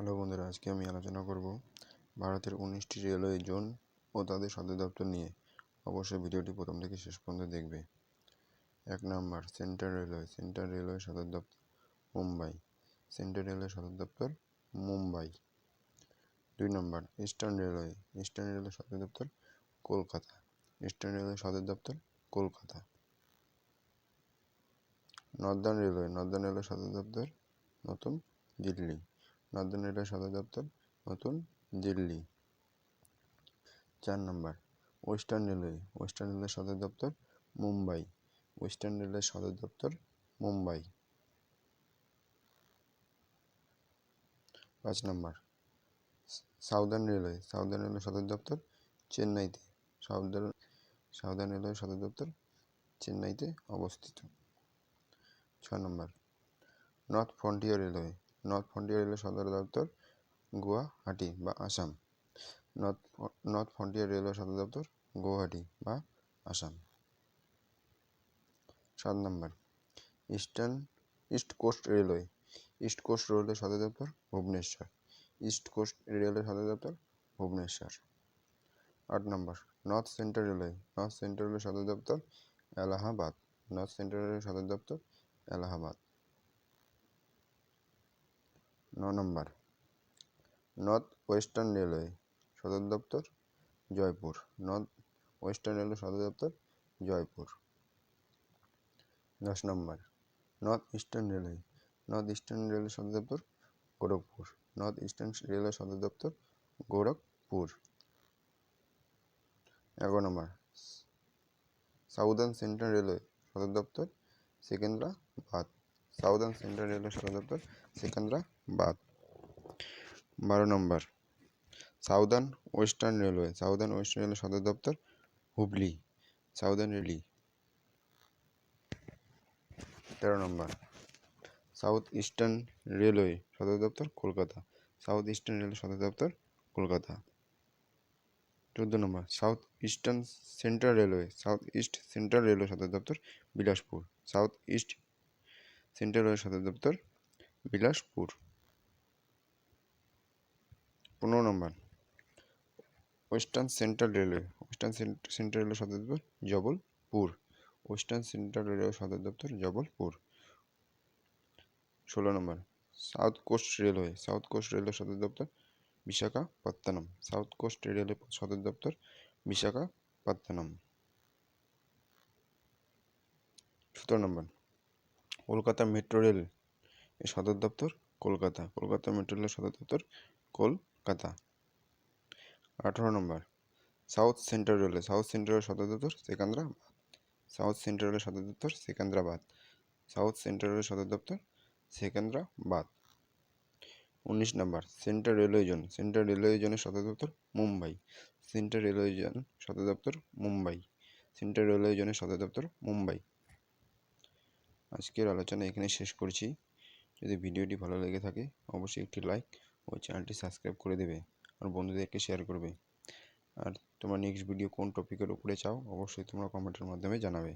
Hello বন্ধুরা, আজকে আমি আলোচনা করব ভারতের উনিশটি রেলওয়ে জোন ও তাদের সদর দপ্তর নিয়ে। অবশ্যই ভিডিওটি প্রথম থেকে শেষ পর্যন্ত দেখবে। এক নম্বর, সেন্ট্রাল রেলওয়ে সেন্ট্রাল রেলওয়ে সদর দপ্তর মুম্বাই। সেন্ট্রাল রেলওয়ে সদর দপ্তর মুম্বাই। দুই নম্বর, ইস্টার্ন রেলওয়ে ইস্টার্ন রেলওয়ে সদর দপ্তর কলকাতা। ইস্টার্ন রেলওয়ে সদর দপ্তর Kolkata. Northern railway northern railway সদর দপ্তর নতুন দিল্লি। নর্দার্ন রেলওয়ে সদর দপ্তর, নতুন দিল্লি। চার নম্বর, ওয়েস্টার্ন রেলওয়ে ওয়েস্টার্ন রেলওয়ে সদর দপ্তর, মুম্বাই। ওয়েস্টার্ন রেলওয়ে সদর দপ্তর, মুম্বাই। পাঁচ নম্বর, সাউদার্ন রেলওয়ে সাউদার্ন রেলওয়ে সদর দপ্তর, চেন্নাইতে। সাউদার্ন সাউদার্ন রেলওয়ে সদর দপ্তর, চেন্নাইতে অবস্থিত। ছ নম্বর, north frontier railway north frontier railway সদর দপ্তর গুয়াহাটি বা Assam. North north frontier railway সদর দপ্তর গুয়াহাটি বা আসাম। সাত নম্বর, eastern, east coast railway. East coast railway সদর দপ্তর ভুবনেশ্বর। ইস্ট কোস্ট রেলওয়ে সদর দপ্তর ভুবনেশ্বর। আট নম্বর, north central railway. North central railway সদর দপ্তর এলাহাবাদ। নর্থ সেন্ট্রাল রেলওয়ে সদর দপ্তর এলাহাবাদ। ন নম্বর। নর্থ ওয়েস্টার্ন রেলওয়ে সদর দপ্তর জয়পুর। নর্থ ওয়েস্টার্ন রেলওয়ে সদর দপ্তর জয়পুর। দশ নম্বর। North eastern railway. North eastern railway সদর দপ্তর গোরখপুর। নর্থ ইস্টার্ন রেলওয়ে সদর দপ্তর গোরখপুর। এগারো নম্বর। সাউদার্ন সেন্ট্রাল রেলওয়ে সদর দপ্তর সেকেন্দ্রাবাদ। সাউদার্ন সেন্ট্রাল রেলওয়ে সদর দপ্তর সেকেন্দ্রাবাদ বারো নম্বর, southern western railway, southern western railway সদর দপ্তর হুগলি সাউদার্ন রেলি। তেরো নম্বর, সাউথ ইস্টার্ন রেলওয়ে সদর দপ্তর, কলকাতা। সাউথ ইস্টার্ন রেলওয়ে সদর দপ্তর, কলকাতা। চোদ্দ নম্বর, south eastern central railway, south east central railway সদর দপ্তর, Bilaspur. South east central railway সদর দপ্তর, বিলাসপুর। পনেরো নম্বর, western central railway, western central railway সদর দপ্তর, জবলপুর। ওয়েস্টার্ন সেন্ট্রাল রেলওয়ে সদর দপ্তর, জবলপুর। ষোলো নম্বর, south coast railway, south coast railway সদর দপ্তর, বিশাখাপত্তনম। সাউথ কোস্ট রেলওয়ে সদর দপ্তর, বিশাখাপত্তনম। সতেরো নম্বর কলকাতা মেট্রো রেল এর সদর দপ্তর কলকাতা। কলকাতা মেট্রো রেলের সদর দপ্তর কলকাতা। আঠারো নম্বর, south central railway. South central সদর দপ্তর সেকেন্দ্রাবাদ। সাউথ সেন্ট্রাল সদর দপ্তর সেকেন্দ্রাবাদ। সাউথ সেন্ট্রাল সদর দপ্তর সেকেন্দ্রাবাদ। উনিশ নম্বর, central railway zone. Central railway জোনের সদর দপ্তর মুম্বাই। সেন্ট্রাল রেলওয়ে জোন সদর দপ্তর মুম্বাই। সেন্ট্রাল রেলওয়ে জোনের সদর দপ্তর মুম্বাই। আজকের আলোচনা এখানে শেষ করছি। যদি ভিডিওটি ভালো লেগে থাকে, অবশ্যই একটি লাইক ও চ্যানেলটি সাবস্ক্রাইব করে দেবে আর বন্ধুদেরকে শেয়ার করবে। আর তোমার নেক্সট ভিডিও কোন টপিকের উপরে চাও, অবশ্যই তোমরা কমেন্টের মাধ্যমে জানাবে।